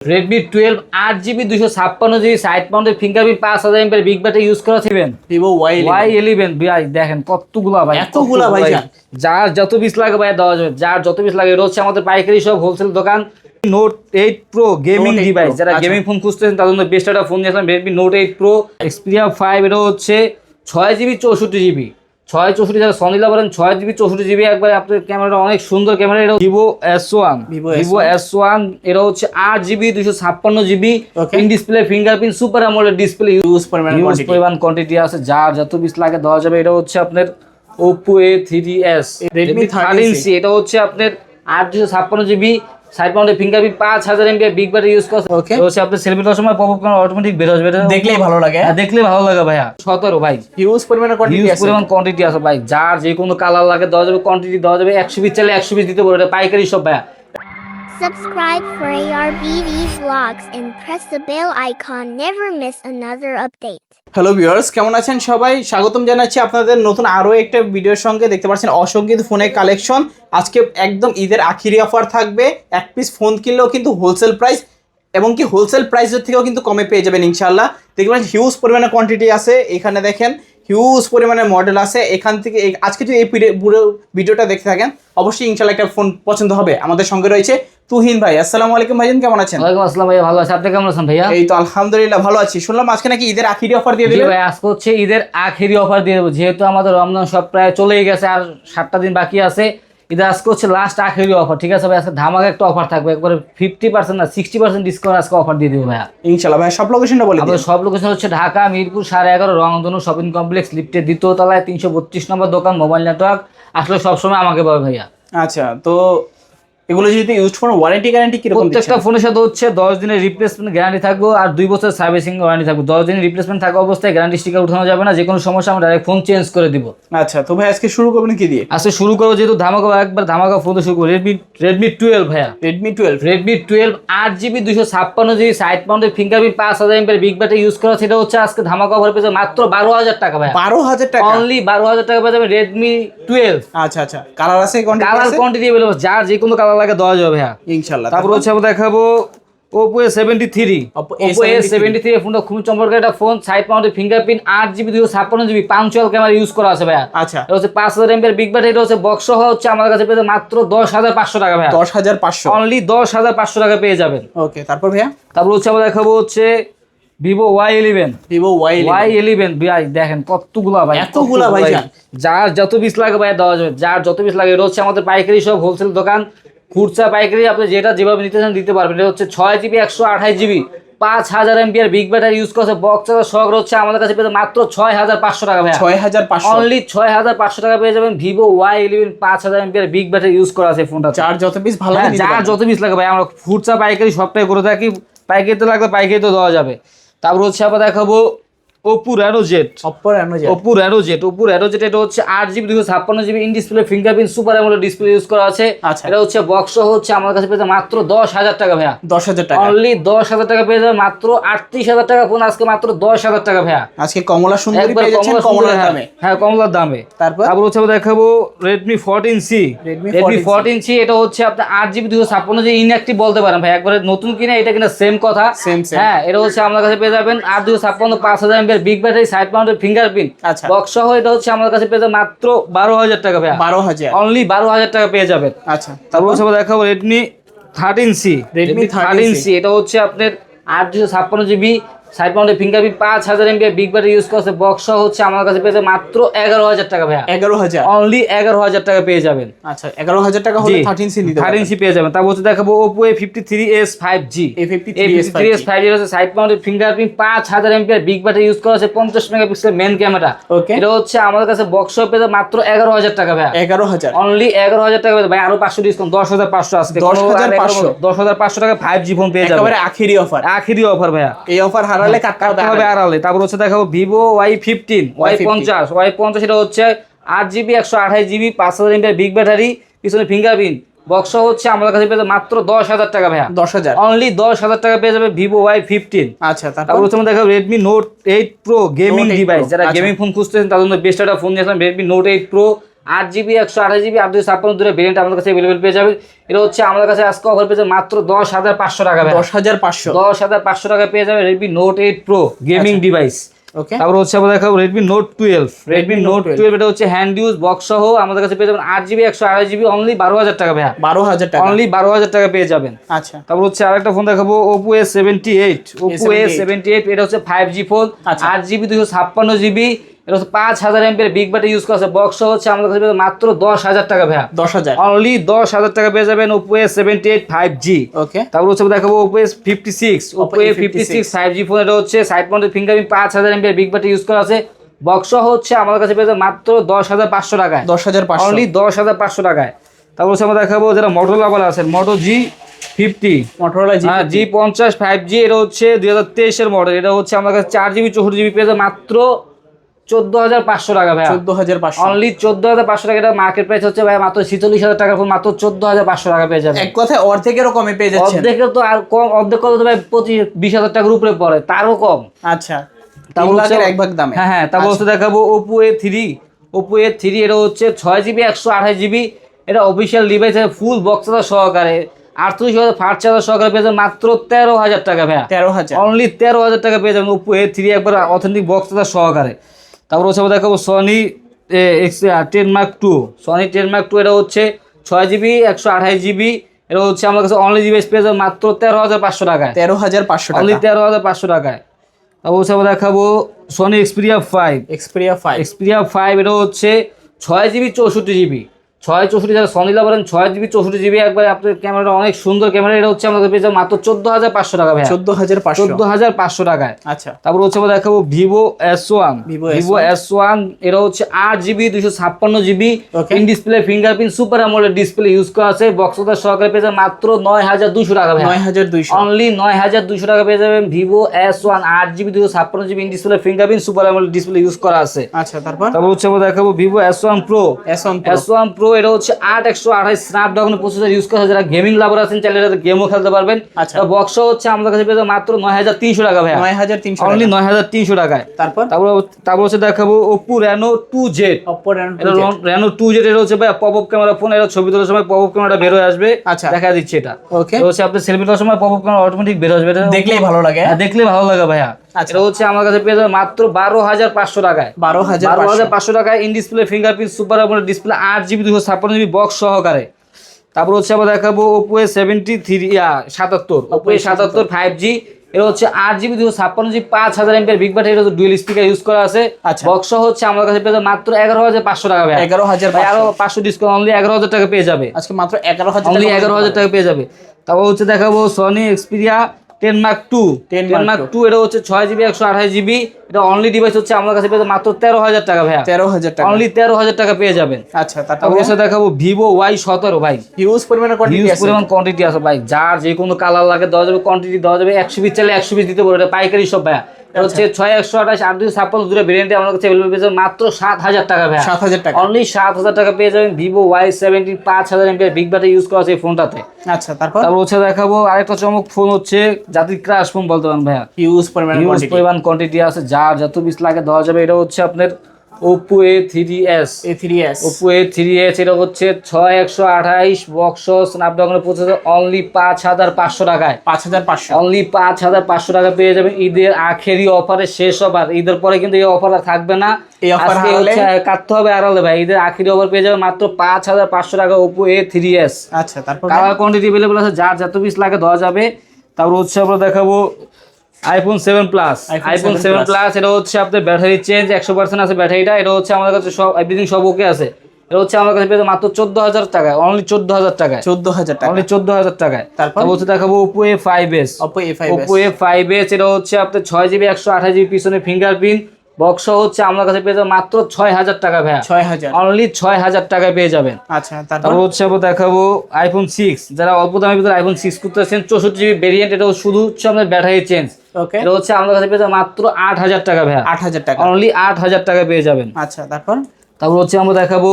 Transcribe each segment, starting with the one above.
Redmi twelve আট GB দুশো ছাপ্পান্ন জিবি সাইড মাউন্টের ফিঙ্গারপ্রিন্ট পাঁচ হাজার এমপের বিগ ব্যাটারি ইউজ করা ছিলেন ভিভো ওয়াই ওয়াই ইলেভেন ভাই দেখেন কতগুলা ভাই এতগুলা ভাইজান? যার যত পিস লাগে ভাই দেওয়া যাবে। যার যত পিস লাগে হচ্ছে আমাদের পাইকারি সব হোলসেল দোকান। Note eight Pro gaming Note 8 device যারা আচ্ছা। গেমিং ফোন খুঁজতেছেন তাদের জন্য বেস্ট একটা ফোন দিয়েছিলাম Redmi Note eight Pro Xperia five এটা হচ্ছে ছয় জিবি চৌষট্টি জিবি ছয় চৌষট্টি যারা সনি লাভারেন ছয় জিবি চৌষট্টি জিবি একবার আপনার ক্যামেরাটা অনেক সুন্দর ক্যামেরা এটা Vivo S one Vivo S one এটা হচ্ছে আট জিবি দুশো ছাপ্পান্ন GB. In display fingerprint super AMOLED display use পরিমাণ কোয়ান্টিটি আছে। যার যত পিস লাগে দেওয়া যাবে এটা হচ্ছে আপনার Oppo A three S Redmi 13C এটা হচ্ছে আপনার আট দুশো ছাপ্পান্ন জিবি। সাইড মাউন্টের ফিঙ্গারপ্রিন্ট পাঁচ হাজার এমবি বিগ ব্যাটারি ইউজ করছে। ওকে তো সে আপনার সেলফি তোলার সময় পপ আপ অটোমেটিক বের এটা দেখলেই ভালো লাগে। হ্যাঁ, দেখলে ভালো লাগে ভাইয়া। সতেরো ভাই। ইউজ পরিমাণে কোয়ান্টিটি ইউজ পরিমাণ কোয়ান্টিটি আছে ভাই। যার যে কোনো কালার লাগে দেওয়া যাবে কোয়ান্টিটি দেওয়া যাবে। একশো পিস চাইলে একশো পিস দিতে পারবে পাইকারি সব ভাইয়া। Subscribe for ARBD vlogs and press the bell icon. Never miss another update. Hello viewers কেমন আছেন সবাই? স্বাগতম জানাচ্ছি আপনাদের নতুন আরও একটা ভিডিওর সঙ্গে। দেখতে পাচ্ছেন অসংখ্য ফোনের কালেকশন আজকে একদম ঈদের আখিরি অফার থাকবে। এক পিস ফোন কিনলেও কিন্তু হোলসেল প্রাইস এবং কি হোলসেল প্রাইসের থেকেও কিন্তু কমে পেয়ে যাবেন ইনশাল্লাহ দেখতে পাচ্ছেন হিউজ পরিমাণে কোয়ান্টিটি আছে। এখানে দেখেন হিউজ পরিমাণে মডেল আছে। এখান থেকে আজকে যদি এই পুরো ভিডিওটা দেখতে থাকেন, অবশ্যই ইনশাল্লাহ একটা ফোন পছন্দ হবে। আমাদের সঙ্গে রয়েছে তুহিন ভাই আসসালামু আলাইকুম ভাইজান কেমন আছেন? ওয়ালাইকুম আসসালাম ভাইয়া ভালো আছে। আপনি কেমন আছেন ভাইয়া? এই তো আলহামদুলিল্লাহ ভালো আছি। শুনলাম আজকে নাকি ঈদের আখিরি অফার দিয়ে দিলেন। ভাই আজকে হচ্ছে ঈদের আখেরি অফার দিয়ে দেবো। যেহেতু আমাদের রমজান সব প্রায় চলেই গেছে আর সাতটা দিন বাকি আছে ঈদের আজকে হচ্ছে লাস্ট আখেরি অফার। ঠিক আছে ভাই আজকে ধামাকা একটা অফার থাকবে। একবারে ফিফটি পার্সেন্ট না সিক্সটি পার্সেন্ট ডিসকাউন্ট আজকে অফার দিয়ে দেবো ভাইয়া। ইনশাল্লাহ ভাই সব লোকেশনটা বলে আমাদের সব লোকেশন হচ্ছে ঢাকা মিরপুর সাড়ে এগারো রংধনু শপিং কমপ্লেক্স লিফটের দ্বিতীয় তলায় তিনশো বত্রিশ নম্বর দোকান মোবাইল নেটওয়ার্ক আসলে সবসময় আমাকে পাবে ভাইয়া। আচ্ছা তো এগুলো যদি ইউজ করো ওয়ারেন্টি গ্যারান্টি কীরকম প্রত্যেকটা ফোনের সাথে হচ্ছে দশ দিনের রিপ্লেসমেন্ট গ্যারান্টি থাকবে আর দুই বছর সার্ভিসিং ওয়ারেন্টি থাকবে। দশ দিনের রিপ্লেসমেন্ট থাকা অবস্থায় গ্যারান্টি স্টিকার উঠানো যাবে না যে কোনো সমস্যা আমরা ডাইরেক্ট ফোন চেঞ্জ করে দিব। আচ্ছা তো ভাই আজকে শুরু করবেন কি দিয়ে? আজকে শুরু করব যেহেতু ধামাকা একবার ধামাকা ফোন শুরু করব। রেডমি রেডমি টুয়েলভ ভাইয়া। রেডমি টুয়েলভ রেডমি টুয়েলভ আট জিবি দুশো ছাপ্পান্ন জিবি সাইড মাউন্টের ফিঙ্গারপ্রিন্ট পাঁচ হাজার এমপের বিগ ব্যাটারি ইউজ করা। সেটা হচ্ছে আজকে ধামাকা অফার পেয়েছে মাত্র বারো হাজার টাকা ভাইয়া। বারো হাজার টাকা? অনলি বারো হাজার টাকা পেয়ে যাবে রেডমি টুয়েলভ আচ্ছা আচ্ছা। কালার আছে কালার কোয়ান্টিটি যার যে কোনো কালার লাগে দেওয়া যাবে ভাইয়া। ইনশাআল্লাহ তারপর হচ্ছে আমরা দেখাবো Oppo A seventy three Oppo Oppo A seventy three ফোনটা খুবই চমৎকার একটা ফোন সাইড মাউন্টের ফিঙ্গারপ্রিন্ট আট জিবি দুশো ছাপ্পান্ন জিবি পাঞ্চুয়াল ক্যামেরা ইউজ করা আছে ভাইয়া। আচ্ছা। এটা হচ্ছে পাঁচ হাজার এমপের বিগ ব্যাটারি এটা হচ্ছে বক্স সহ হচ্ছে আমাদের কাছে পেয়ে মাত্র দশ হাজার পাঁচশো টাকা ভাইয়া। দশ হাজার পাঁচশো। অনলি দশ হাজার পাঁচশো টাকা পেয়ে যাবেন। ওকে তারপর ভাইয়া? তারপর হচ্ছে আমরা দেখাবো হচ্ছে Vivo Y eleven Vivo Y Y eleven ভাই দেখেন কতগুলা ভাই এতগুলা ভাইজান? যার যত পিস লাগে ভাই দেওয়া যাবে যার যত পিস লাগে এটা হচ্ছে আমাদের পাইকারি সব হোলসেল দোকান। খুচরা পাইকারি আপনি যেটা যেভাবে নিতে চান দিতে পারবেন। এটা হচ্ছে ছয় জিবি একশো আঠাশ জিবি পাঁচ হাজার এমপিআর বিগ ব্যাটারি ইউজ করছে বক্স শখ হচ্ছে আমাদের কাছে পেতে মাত্র ছয় হাজার পাঁচশো টাকা ভাই ছয় হাজার পাঁচশো। অনলি ছয় হাজার পাঁচশো টাকা পেয়ে যাবেন ভিভো ওয়াই ইলেভেন পাঁচ হাজার এমপিআর বিগ ব্যাটারি ইউজ করা আছে ফোনটা চার যত পিস ভালো হ্যাঁ, লাগে নিতে যত পিস লাগে ভাই আমরা ফুটসা পাইকারি সবটাই করে থাকি। পাইকারিতে লাগলে পাইকারিতে দেওয়া যাবে। তারপর হচ্ছে আবার দেখাবো ওপো ওপো ওপো এটা হচ্ছে আট জিবি দুশো ছাপ্পান্ন GB in display fingerprint super AMOLED display use করা আছে। আচ্ছা। এটা হচ্ছে বক্স হচ্ছে আমার কাছে মাত্র দশ হাজার টাকা ভাইয়া। দশ হাজার টাকা। অনলি দশ হাজার টাকা পেয়ে যাবে মাত্র আটত্রিশ হাজার টাকা ফোন আজকে মাত্র দশ হাজার টাকা ভাইয়া। আজকে কমলা সুন্দরী কমলার দামে। হ্যাঁ কমলার দামে। তারপর? তারপর হচ্ছে আমরা দেখাবো Redmi fourteen C Redmi 14C fourteen C এটা হচ্ছে আপনার আট জিবি দুশো ছাপ্পান্ন যে ইনঅ্যাক্টিভ বলতে পারেন ভাই একবারে নতুন কিনা এটা কিনা সেম কথা। Same। হ্যাঁ এটা হচ্ছে আমাদের কাছে পেয়ে যাবেন আট দুশো ছাপ্পান্ন পাঁচ হাজার এমপের বিগ ব্যাটারি সাইড মাউন্টের ফিঙ্গারপ্রিন্ট আচ্ছা। বক্স সহ এটা হচ্ছে আমাদের কাছে পেয়ে যাবে মাত্র বারো হাজার টাকা ভাই বারো হাজার। অনলি বারো হাজার টাকা পেয়ে যাবেন। আচ্ছা। তারপর সব আমরা দেখাবো Redmi thirteen C Redmi 13C C এটা হচ্ছে আপনার আট দুশো ছাপ্পান্ন জিবি সাইড মাউন্টের ফিঙ্গারপ্রিন্ট পাঁচ হাজার এমবি বিগ ব্যাটারি ইউজ করছে বক্স হচ্ছে আমার কাছে পেয়ে মাত্র এগারো হাজার টাকা ভাইয়া। এগারো হাজার? অনলি এগারো হাজার টাকা পেয়ে যাবেন। আচ্ছা এগারো হাজার টাকা হলে থার্টিন সি থার্টিন সি পেয়ে যাবেন। তারপর হচ্ছে দেখাবো Oppo A fifty three S five G A53s three S five G হচ্ছে সাইড মাউন্টেড ফিঙ্গারপ্রিন্ট পাঁচ হাজার এমপিআর বিগ ব্যাটারি ইউজ করা আছে পঞ্চাশ মেগাপিক্সেল মেন ক্যামেরা Okay. এটা হচ্ছে আমাদের কাছে বক্স পেয়ে মাত্র এগারো হাজার টাকা ভাইয়া। এগারো হাজার। অনলি এগারো হাজার টাকা ভাই আরও পাঁচশো ডিসকাউন্ট দশ হাজার পাঁচশো আজকে। 10,500 দশ হাজার পাঁচশো টাকা ফাইভ জি ফোন পেয়ে যাবে আখিরি অফার আখিরি অফার ভাইয়া। এই অফার হারালে কাটতে হবে আড়ালে। তারপর হচ্ছে দেখাবো ভিভো ওয়াই ফিফটিন ওয়াই পঞ্চাশ ওয়াই পঞ্চাশ এটা হচ্ছে আট জিবি একশো আঠাশ জিবি পাঁচ হাজার এমপি বিগ ব্যাটারি পিছনে ফিঙ্গারপ্রিন্ট বক্স হচ্ছে আমাদের কাছে পেয়ে মাত্র দশ হাজার টাকা ভাইয়া। দশ হাজার। অনলি দশ হাজার টাকা পেয়ে যাবে ভিভো ওয়াই ফিফটিন আচ্ছা তারপর? হচ্ছে দেখাবো Redmi Note eight Pro gaming device যারা আচ্ছা। গেমিং ফোন খুঁজতেছেন তাদের জন্য বেস্ট একটা ফোন দিয়েছিলাম রেডমি নোট এইট প্রো আট জিবি একশো আঠাশ জিবি আট দুই ছাপ্পান্ন দূরে ভেরিয়েন্ট আমাদের কাছে অ্যাভেলেবল পেয়ে যাবেন এটা হচ্ছে আমাদের কাছে আজকে অফার পেয়েছে মাত্র দশ হাজার পাঁচশো টাকা দশ হাজার পাঁচশো। দশ হাজার পাঁচশো টাকা পেয়ে যাবে Redmi Note eight Pro gaming device okay তারপর হচ্ছে আমরা দেখাবো Redmi Note twelve Redmi Note twelve এটা হচ্ছে হ্যান্ড ইউজ বক্স সহ আমাদের কাছে পেয়ে যাবেন আট জিবি একশো আড়াই জিবি অনলি বারো হাজার টাকা ভাইয়া। বারো হাজার টাকা। অনলি বারো হাজার টাকা পেয়ে যাবেন। আচ্ছা। তারপর হচ্ছে আরেকটা ফোন দেখাবো Oppo A seventy eight Oppo A seventy eight এটা হচ্ছে ফাইভ জি ফোন। আট জিবি দুশো ছাপ্পান্ন জিবি এটা হচ্ছে পাঁচ হাজার এমপের বিগ ব্যাটারি ইউজ করা বক্স হচ্ছে আমাদের কাছে মাত্র দশ হাজার টাকা ভাইয়া। দশ হাজার। অনলি দশ হাজার টাকা পেয়ে যাবেন Oppo A seventy eight five G okay তারপর হচ্ছে দেখাবো Oppo S fifty six Oppo A fifty six five G phone এটা হচ্ছে সাইড মাউন্টেড ফিঙ্গারপ্রিন্ট পাঁচ হাজার এমপি বিগ ব্যাটারি ইউজ করা আছে। বক্স হচ্ছে আমাদের কাছে পেয়ে যাবে মাত্র দশ হাজার পাঁচশো টাকায়। দশ হাজার পাঁচশো। অনলি দশ হাজার পাঁচশো টাকায়। তারপর হচ্ছে আমরা দেখাবো যারা মোটরোলা বলা আছেন মোটো জি ফিফটি মোটরোলা জি হ্যাঁ জি পঞ্চাশ ফাইভ জি এটা হচ্ছে দুই হাজার তেইশের মডেল এটা হচ্ছে আমার কাছে চার জিবি চৌষট্টি জিবি পেয়ে যাবে মাত্র চোদ্দ হাজার পাঁচশো টাকা ভাই চোদ্দ হাজার পাঁচশো। অনলি চোদ্দ হাজার পাঁচশো টাকা। মার্কেট প্রাইস হচ্ছে ভাই মাত্র ছিচল্লিশ হাজার ফোন মাত্র চোদ্দ হাজার পাঁচশো টাকা পেয়ে যাবে এক কথায় অর্ধেকেরও কমে পেয়ে যাচ্ছেন। অর্ধেকের তো আর কম অর্ধেক কত ভাই? পঁচিশ বিশ হাজার টাকার উপরে পড়ে তারও কম। আচ্ছা তিন তারপর হচ্ছে- এক ভাগ দামে। হ্যাঁ হ্যাঁ তারপর হচ্ছে দেখাবো Oppo A three Oppo A three এটা হচ্ছে ছয় জিবি একশো আঠাশ জিবি এটা অফিসিয়াল ডিভাইস ফুল বক্স সহকারে। আটত্রিশ হাজার ফাট চার্জার সহকারে পেয়ে যাবেন মাত্র তেরো হাজার টাকা ভাইয়া। তেরো হাজার। অনলি তেরো হাজার টাকা পেয়ে যাবেন ওপো এ থ্রি একবার অথেন্টিক বক্স সহকারে। তারপর হচ্ছে আমরা দেখাবো Sony ten Mark two Sony ten Mark two এটা হচ্ছে ছয় জিবি একশো আঠাশ জিবি এটা হচ্ছে আমার কাছে অনলি জিবি পেয়ে যাবেন মাত্র তেরো হাজার পাঁচশো টাকায়। তেরো হাজার পাঁচশো অনলি তেরো হাজার পাঁচশো টাকায়। তারপর হচ্ছে আমরা দেখাবো Sony Xperia five Xperia five Xperia five এটা হচ্ছে ছয় জিবি চৌষট্টি জিবি ছয় চৌষট্টি যারা সনি লাভারেন ছয় জিবি চৌষট্টি জিবি একবার আপনার ক্যামেরাটা অনেক সুন্দর ক্যামেরা। এটা হচ্ছে আমাদের পেয়ে মাত্র চোদ্দ হাজার পাঁচশো টাকা ভাই চোদ্দ হাজার চোদ্দ হাজার পাঁচশো টাকায়। আচ্ছা। তারপর হচ্ছে আমরা দেখাবো Vivo S one. Vivo S one. এটা হচ্ছে আট জিবি দুশো ছাপ্পান্ন GB. In display fingerprint super AMOLED display use করা আছে। বক্সদার সহকারে পেয়ে মাত্র নয় হাজার দুশো টাকা ভাই নয় হাজার দুইশো। অনলি নয় হাজার দুশো টাকা পেয়ে যাবেন ভিভো এস ওয়ান আট জিবি দুশো ছাপ্পান্ন GB. In display fingerprint super AMOLED display use করা আছে। আচ্ছা তারপর? তারপর হচ্ছে আমরা দেখাবো Vivo S one Pro S one S one Pro এটা হচ্ছে আট একশো আঠাশ স্ন্যাপড্রাগন প্রসেসর ইউজ করা যারা গেমিং লাভার আছেন চাইলে গেমও খেলতে পারবেন। আচ্ছা। বক্স হচ্ছে আমাদের কাছে পেয়ে মাত্র নয় হাজার তিনশো টাকা ভাই নয় হাজার তিনশো অনলি নয় হাজার তিনশো টাকায়। তারপর? তারপর তারপর হচ্ছে দেখাবো Oppo Reno two Z Oppo এটা রেনো টু জেড এটা হচ্ছে ভাই পপ আপ ক্যামেরা ফোন এটা ছবি তোলার সময় পপ আপ ক্যামেরা বের হয়ে আসবে। আচ্ছা। দেখা দিচ্ছে এটা। ওকে হচ্ছে আপনি সেলফি তোলার সময় পপ আপ ক্যামেরা অটোমেটিক বের আসবে। এটা দেখলেই ভালো লাগে। হ্যাঁ, দেখলে ভালো লাগে ভাইয়া। এটা হচ্ছে আমার কাছে পেয়ে যাবে মাত্র বারো হাজার পাঁচশো টাকায়। বারো হাজার বারো হাজার পাঁচশো টাকায় in display fingerprint super display আট জিবি দুশো ছাপ্পান্ন জিবি বক্স সহকারে। তারপর হচ্ছে আবার দেখাবো ওপো এ সেভেন্টি থ্রি সাতাত্তর। ওপো এ সাতাত্তর ফাইভ জি এটা হচ্ছে আট জিবি দুশো ছাপ্পান্ন জিবি পাঁচ হাজার এমপের বিগ ব্যাটারি এটা ডুয়েল স্পিকার ইউজ করা আছে। আচ্ছা। বক্স হচ্ছে আমার কাছে পেয়ে মাত্র এগারো হাজার পাঁচশো টাকা এগারো হাজার আরও পাঁচশো ডিসকাউন্ট অনলি এগারো হাজার টাকা পেয়ে যাবে। আজকে মাত্র এগারো হাজার অনলি এগারো হাজার টাকা পেয়ে যাবে। তারপর হচ্ছে দেখাবো Sony Xperia ten mark two 10 ten mark two এটা হচ্ছে ছয় জিবি একশো আঠাশ জিবি এটা অনলি ডিভাইস হচ্ছে আমার কাছে পেয়ে মাত্র তেরো হাজার টাকা ভাইয়া। তেরো হাজার টাকা। অনলি তেরো হাজার টাকা পেয়ে যাবেন। আচ্ছা তারপর দেখাবো ভিভো ওয়াই সতেরো ভাই। হিউজ পরিমাণে হিউজ পরিমাণ কোয়ান্টিটি আছে ভাই। যার যে কোনো কালার লাগে দেওয়া যাবে কোয়ান্টিটি দেওয়া যাবে একশো পিস চাইলে একশো পিস দিতে পারবে এটা পাইকারি সব ভাইয়া। হচ্ছে ছয় একশো আঠাশ আট দুই ছাপ্পান্ন দুটো ভেরিয়েন্টে আমার কাছে অ্যাভেলেবল পেয়ে মাত্র সাত হাজার টাকা ভাই। সাত হাজার টাকা। অনলি সাত হাজার টাকা পেয়ে যাবেন ভিভো ওয়াই সেভেন্টিন পাঁচ হাজার এমপিআর বিগ ব্যাটারি ইউজ করা আছে এই ফোনটাতে আচ্ছা তারপর? তারপর হচ্ছে দেখাবো আরেকটা চমক ফোন হচ্ছে জাতির ক্রাশ ফোন বলতে পারেন ভাইয়া। ইউজ পরিমাণ ইউজ পরিমাণ কোয়ান্টিটি আছে যার যত পিস লাগে দেওয়া যাবে এটা হচ্ছে আপনার Oppo A three S A three S Oppo A three S এটা হচ্ছে ছয় একশো আঠাইশ বক্স স্ন্যাপড্রাগনের প্রসেসর অনলি পাঁচ হাজার পাঁচশো টাকায়। পাঁচ হাজার পাঁচশো। অনলি পাঁচ হাজার পাঁচশো টাকা পেয়ে যাবেন ঈদের আখেরি অফারে শেষ হবার ঈদের পরে কিন্তু এই অফার আর থাকবে না। এই হারালে? হচ্ছে কাটতে হবে আড়ালে ভাই। ঈদের আখেরি অফার পেয়ে যাবেন মাত্র পাঁচ হাজার পাঁচশো টাকা ওপো এ থ্রি এস আচ্ছা তারপর কালার কোয়ান্টিটি অ্যাভেলেবল আছে যার যত পিস লাগে দেওয়া যাবে। তারপর হচ্ছে আমরা দেখাবো iPhone seven plus iPhone seven plus এটা হচ্ছে আপনার ব্যাটারি চেঞ্জ একশো পার্সেন্ট আছে ব্যাটারিটা এটা হচ্ছে আমাদের কাছে সব এভরিথিং সব ওকে আছে। এটা হচ্ছে আমার কাছে মাত্র চোদ্দ হাজার টাকা অনলি চোদ্দ হাজার টাকা। চোদ্দ হাজার টাকা অনলি চোদ্দ হাজার টাকায়। তারপর? তারপর হচ্ছে দেখাবো Oppo A five S Oppo A five Oppo A five S এটা হচ্ছে আপনার ছয় জিবি একশো আঠাশ জিবি পিছনে ফিঙ্গারপ্রিন্ট বক্স হচ্ছে আমার কাছে পেয়ে যাবে মাত্র ছয় হাজার টাকা ভাইয়া। ছয় হাজার। অনলি ছয় হাজার টাকায় পেয়ে যাবেন। আচ্ছা তারপর? হচ্ছে দেখাবো আইফোন সিক্স যারা অল্প দামের ভিতরে আইফোন সিক্স করতেছেন চৌষট্টি জিবি ভেরিয়েন্ট এটা শুধু হচ্ছে আপনার ব্যাটারি চেঞ্জ এটা হচ্ছে আমাদের কাছে পেয়ে যাবে মাত্র আট হাজার টাকা ভাইয়া। আট হাজার টাকা। অনলি আট হাজার টাকা পেয়ে যাবেন। আচ্ছা তারপর? তারপর হচ্ছে আমরা দেখাবো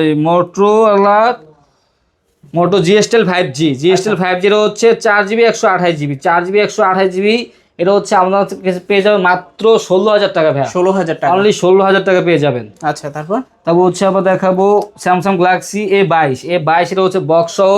এই Motorola Moto G stylus five G G stylus five zero হচ্ছে চার জিবি একশো আঠাশ জিবি চার জিবি একশো আঠাশ জিবি এটা হচ্ছে আপনার কাছে পেয়ে যাবেন মাত্র ষোলো হাজার টাকা ভ্যা ষোলো হাজার টাকা। অনলি ষোলো হাজার টাকা পেয়ে যাবেন। আচ্ছা তারপর? তারপর হচ্ছে আমরা দেখাবো স্যামসাং গ্যালাক্সি এ বাইশ। এ বাইশ এটা হচ্ছে বক্স সহ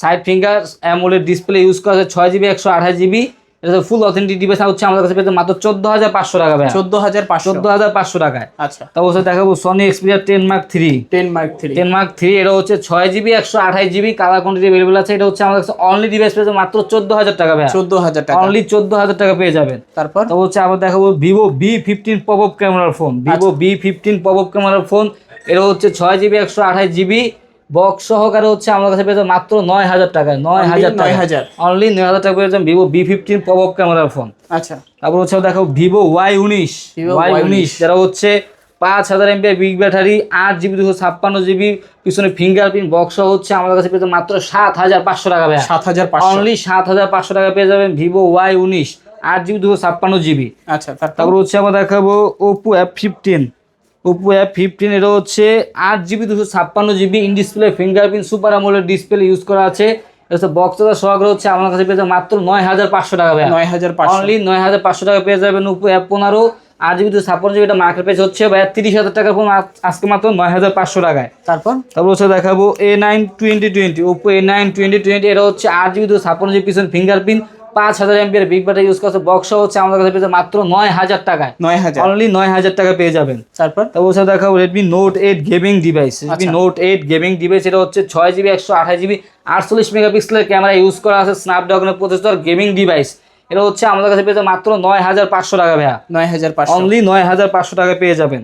side finger AMOLED display use করা হচ্ছে ছয় জিবি একশো আঠাশ জিবি এটা ফুল অথেন্টিক ডিভাইস হচ্ছে আমাদের কাছে পেতে মাত্র চোদ্দ হাজার পাঁচশো টাকা ভাই চোদ্দ হাজার পাঁচশো। চোদ্দ হাজার পাঁচশো টাকায়। আচ্ছা। তারপর দেখাবো Sony Xperia ten mark three ten mark three ten mark three এটা হচ্ছে ছয় জিবি একশো আঠাশ জিবি কালার কোয়ান্টিটি অ্যাভেলেবল আছে। এটা হচ্ছে আমাদের কাছে অনলি ডিভাইস পেয়েছে মাত্র চোদ্দ হাজার টাকা ভাই চোদ্দ হাজার টাকা। অনলি চোদ্দ হাজার টাকা পেয়ে যাবেন। তারপর? তারপর হচ্ছে আবার দেখাবো ভিভো বি ফিফটিন পপ ক্যামেরার phone Vivo V fifteen pop ক্যামেরার ফোন এটা হচ্ছে ছয় জিবি একশো আঠাশ জিবি বক্স সহকারে হচ্ছে আমার কাছে পেয়ে মাত্র নয় হাজার টাকায় নয় হাজার টাকা 9,000 অনলি নয় হাজার টাকা পেয়ে ভিভো বি ফিফটিন পপ ক্যামেরার ফোন আচ্ছা। তারপর হচ্ছে দেখো ভিভো ওয়াই উনিশ। ওয়াই উনিশ যারা হচ্ছে পাঁচ হাজার এমপিআর বিগ ব্যাটারি আট জিবি দুশো ছাপ্পান্ন জিবি পিছনে ফিঙ্গারপ্রিন্ট বক্স হচ্ছে আমাদের কাছে পেয়ে মাত্র সাত হাজার পাঁচশো টাকা ভাইয়া। সাত হাজার অনলি সাত হাজার পাঁচশো টাকা পেয়ে যাবেন ভিভো ওয়াই উনিশ আট জিবি দুশো ছাপ্পান্ন জিবি আচ্ছা তারপর? হচ্ছে আমরা দেখাবো Oppo F fifteen Oppo F fifteen এটা হচ্ছে আট জিবি দুশো ছাপ্পান্ন GB in display fingerprint super AMOLED display use করা আছে। এটা সহকারে হচ্ছে আমার কাছে পেয়ে যাবে মাত্র নয় হাজার পাঁচশো টাকা ভাইয়া। নয় হাজার অনলি নয় হাজার পাঁচশো টাকা পেয়ে যাবেন ওপো অ্যাপ পনেরো জিবি দুশো ছাপ্পান্ন জিবি এটা মার্কেট প্রাইস হচ্ছে ভাইয়া তিরিশ হাজার টাকার ফোন আজ- আজকে মাত্র নয় হাজার পাঁচশো টাকায়। তারপর? তারপর হচ্ছে দেখাবো A nine twenty twenty Oppo A nine twenty twenty এটা হচ্ছে আট জিবি দুশো ছাপ্পান্ন জিবি পিছনে ফিঙ্গারপ্রিন্ট পাঁচ হাজার এমপিআর বিগ ব্যাটারি ইউজ করছে বক্স হচ্ছে আমাদের কাছে পেয়ে মাত্র নয় হাজার টাকায়। নয় হাজার। অনলি নয় হাজার টাকা পেয়ে যাবেন। তারপর? তারপর হচ্ছে দেখাবো Redmi Note eight gaming device Redmi. Note eight gaming device এটা হচ্ছে ছয় জিবি একশো আঠাশ জিবি আটচল্লিশ মেগাপিক্সেলের ক্যামেরা ইউজ করা আছে স্ন্যাপড্রাগনের প্রসেসর গেমিং ডিভাইস এটা হচ্ছে আমাদের কাছে পেয়ে মাত্র নয় হাজার পাঁচশো টাকা ভাইয়া। নয় হাজার পাঁচশো। অনলি নয় হাজার পাঁচশো টাকা পেয়ে যাবেন।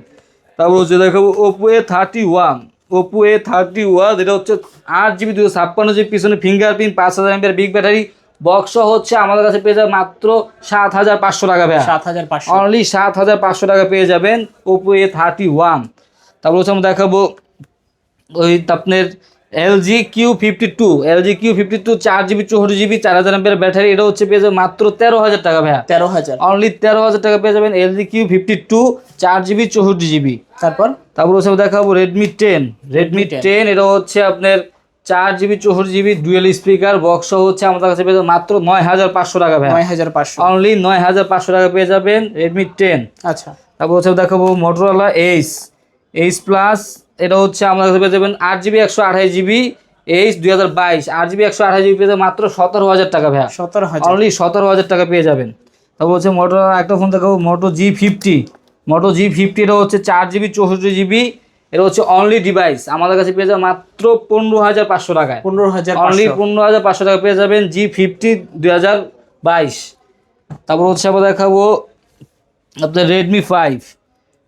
তারপর হচ্ছে দেখাবো Oppo A thirty one Oppo A thirty one এটা হচ্ছে আট জিবি দুশো ছাপ্পান্ন জিবি পিছনে ফিঙ্গারপ্রিন্ট পাঁচ হাজার এমপিআর বিগ ব্যাটারি বক্স হচ্ছে আমাদের কাছে পেয়ে যাবে মাত্র সাত হাজার পাঁচশো টাকা ভাইয়া। সাত হাজার পাঁচশো। অনলি সাত হাজার পাঁচশো টাকা পেয়ে যাবেন ওপো এ থার্টি ওয়ান তারপর হচ্ছে আমরা দেখাবো ওই আপনার LG Q fifty two LG Q fifty two চার জিবি চৌষট্টি জিবি চার হাজার এমপের ব্যাটারি এটা হচ্ছে পেয়ে যাবে মাত্র তেরো হাজার টাকা ভাইয়া। তেরো হাজার। অনলি তেরো হাজার টাকা পেয়ে যাবেন এলজি কিউ ফিফটি টু চার জিবি চৌষট্টি জিবি তারপর? তারপর হচ্ছে দেখাবো রেডমি টেন রেডমি টেন এটা হচ্ছে আপনার চার জিবি চৌষট্টি জিবি ডুয়েল স্পিকার বক্স হচ্ছে আমাদের কাছে পেয়ে মাত্র নয় হাজার পাঁচশো টাকা নয় হাজার পাঁচশো। অনলি নয় হাজার পাঁচশো টাকা পেয়ে যাবেন রেডমি টেন আচ্ছা। তারপর হচ্ছে দেখাবো মোটরোলা এইচ এইচ প্লাস এটা হচ্ছে আমাদের কাছে পেয়ে যাবেন আট জিবি একশো আঠাশ জিবি। এইচ দুই হাজার বাইশ আট জিবি একশো আঠাশ জিবি পেয়ে যাবেন মাত্র সতেরো হাজার টাকা ভাইয়া। সতেরো হাজার। অনলি সতেরো হাজার টাকা পেয়ে যাবেন। তারপর হচ্ছে মোটরোলা একটা ফোন দেখাবো মোটো জি ফিফটি মোটো জি ফিফটি এটা হচ্ছে চার জিবি চৌষট্টি জিবি। এটা হচ্ছে অনলি ডিভাইস আমাদের কাছে পেয়ে যাবে মাত্র পনেরো হাজার পাঁচশো টাকায়। পনেরো হাজার অনলি পনেরো হাজার পাঁচশো টাকা পেয়ে যাবেন জি ফিফটি দুই হাজার বাইশ। তারপর হচ্ছে আবার দেখাবো আপনার রেডমি ফাইভ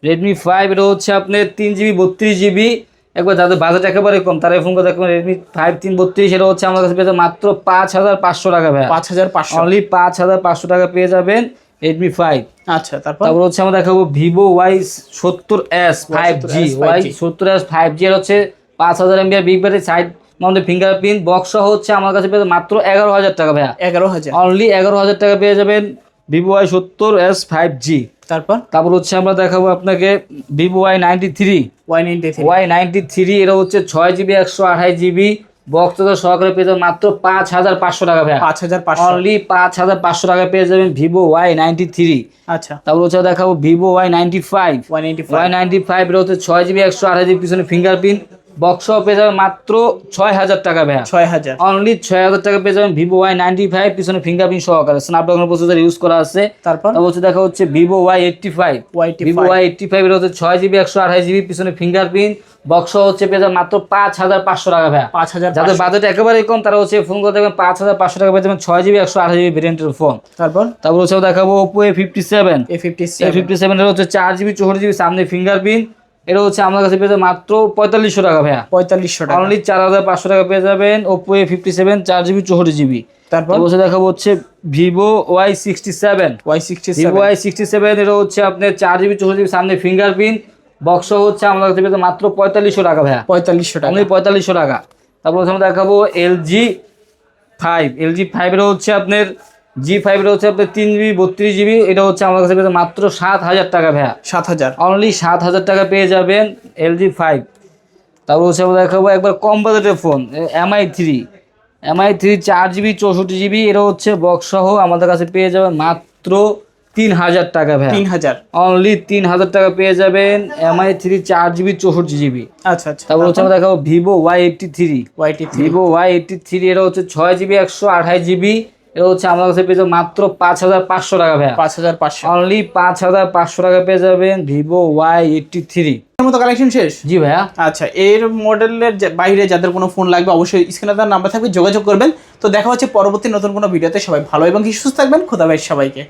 রেডমি ফাইভ এটা হচ্ছে আপনার তিন জিবি বত্রিশ জিবি। একবার যাদের বাজেট একেবারে কম তারা এই ফোনটা দেখবেন রেডমি ফাইভ তিন বত্রিশ এটা হচ্ছে আমার কাছে পেয়ে যাবে মাত্র পাঁচ হাজার পাঁচশো টাকা ভাই পাঁচ হাজার পাঁচশো। অনলি পাঁচ হাজার পাঁচশো টাকা পেয়ে যাবেন। রেডমি ফাইভ আচ্ছা তারপর? তারপর হচ্ছে আমরা দেখাবো ভিভো ওয়াই সত্তর S five G Y 5G সত্তর এস ফাইভ জি এর হচ্ছে পাঁচ হাজার ampere big battery side mounted fingerprint box সহ হচ্ছে আমার কাছে পেয়ে মাত্র এগারো হাজার টাকা ভাইয়া। এগারো হাজার। অনলি এগারো হাজার টাকা পেয়ে যাবেন ভিভো ওয়াই সত্তর এস ফাইভ জি তারপর? তারপর হচ্ছে আমরা দেখাবো আপনাকে Vivo Y ninety three Y ninety three Y ninety three এটা হচ্ছে ছয় জিবি একশো আঠাশ জিবি বক্স সহকারে পেয়ে যাবেন মাত্র পাঁচ হাজার পাঁচশো টাকা ভাই পাঁচ হাজার পাঁচশো। অনলি পাঁচ হাজার পাঁচশো টাকা পেয়ে যাবেন ভিভো ওয়াই নাইনটি থ্রি আচ্ছা। তারপর হচ্ছে দেখাবো Vivo Y ninety five Y ninety five Y ninety five এটা হচ্ছে ছয় জিবি একশো আঠাশ জিবি পিছনে ফিঙ্গারপ্রিন্ট বক্স পেয়ে যাবে মাত্র ছয় হাজার টাকা ভাইয়া। ছয় হাজার অনলি ছয় হাজার টাকা পেয়ে যাবেন ভিভো ওয়াই নাইনটি ফাইভ পিছনে ফিঙ্গারপ্রিন্ট সহকারে। স্ন্যাপড্রাগন প্রসেসর ইউজ করা আছে। তারপর? হচ্ছে দেখা হচ্ছে Vivo Y eighty five Vivo Y eighty five এটা হচ্ছে ছয় জিবি একশো আঠাশ জিবি পিছনে ফিঙ্গারপ্রিন্ট বক্স হচ্ছে পেয়ে যাবে মাত্র পাঁচ হাজার পাঁচশো টাকা ভাইয়া। পাঁচ হাজার যাদের বাজেট একেবারেই কম তারা হচ্ছে ফোন করে দেখবেন পাঁচ হাজার পাঁচশো টাকা পেয়ে যাবেন ছয় জিবি একশো আঠাশ জিবি ভেরিয়েন্টের ফোন তারপর? তারপর হচ্ছে দেখাবো Oppo A fifty seven A fifty A fifty seven এর হচ্ছে চার জিবি চৌষট্টি জিবি সামনে ফিঙ্গারপ্রিন্ট এটা হচ্ছে আমার কাছে পেয়ে যাবে মাত্র পঁয়তাল্লিশশো টাকা ভাইয়া। পঁয়তাল্লিশশো টাকা। অনলি চার হাজার পাঁচশো টাকা পেয়ে যাবেন ওপো এ ফিফটি সেভেন চার জিবি চৌষট্টি জিবি তারপর? হচ্ছে দেখাবো হচ্ছে Vivo Y sixty seven Y sixty Vivo Y sixty seven এটা হচ্ছে আপনার চার জিবি চৌষট্টি জিবি সামনে ফিঙ্গারপ্রিন্ট বক্স হচ্ছে আমার কাছে পেয়ে মাত্র পঁয়তাল্লিশশো টাকা ভাইয়া। পঁয়তাল্লিশশো টাকা। অনলি পঁয়তাল্লিশশো টাকা। তারপর হচ্ছে আমরা দেখাবো এলজি ফাইভ এলজি ফাইভের হচ্ছে আপনার জি ফাইভের হচ্ছে আপনার তিন জিবি বত্রিশ জিবি এটা হচ্ছে আমার কাছে মাত্র সাত হাজার টাকা ভাইয়া। সাত হাজার। অনলি সাত হাজার টাকা পেয়ে যাবেন এলজি ফাইভ তারপর হচ্ছে আমরা দেখাবো একবার কম বাজেটের phone Mi three Mi three চার জিবি চৌষট্টি জিবি এটা হচ্ছে বক্স সহ আমাদের কাছে পেয়ে যাবেন মাত্র তিন হাজার টাকা ভাই তিন হাজার। অনলি তিন হাজার টাকা পেয়ে যাবেন এমআই থ্রি চার জিবি চৌষট্টি জিবি আচ্ছা আচ্ছা। তারপর হচ্ছে আমরা দেখাবো Vivo Y eighty three eighty three Vivo Y eighty three এটা হচ্ছে ছয় জিবি একশো আঠাশ জিবি এটা হচ্ছে আমাদের কাছে পেয়ে যাবেন মাত্র পাঁচ হাজার পাঁচশো টাকা ভাইয়া। পাঁচ হাজার পাঁচশো। অনলি পাঁচ হাজার পাঁচশো টাকা পেয়ে যাবেন ভিভো ওয়াই এইটটি থ্রি। মতো কালেকশন শেষ? জি ভাইয়া। আচ্ছা এর মডেলের বাইরে যাদের কোনো ফোন লাগবে অবশ্যই স্ক্রিনে তার নাম্বার থাকবে যোগাযোগ করবেন। তো দেখা হচ্ছে পরবর্তী নতুন কোনো ভিডিওতে সবাই ভালো এবং কি সুস্থ থাকবেন। খোদা ভাই সবাইকে।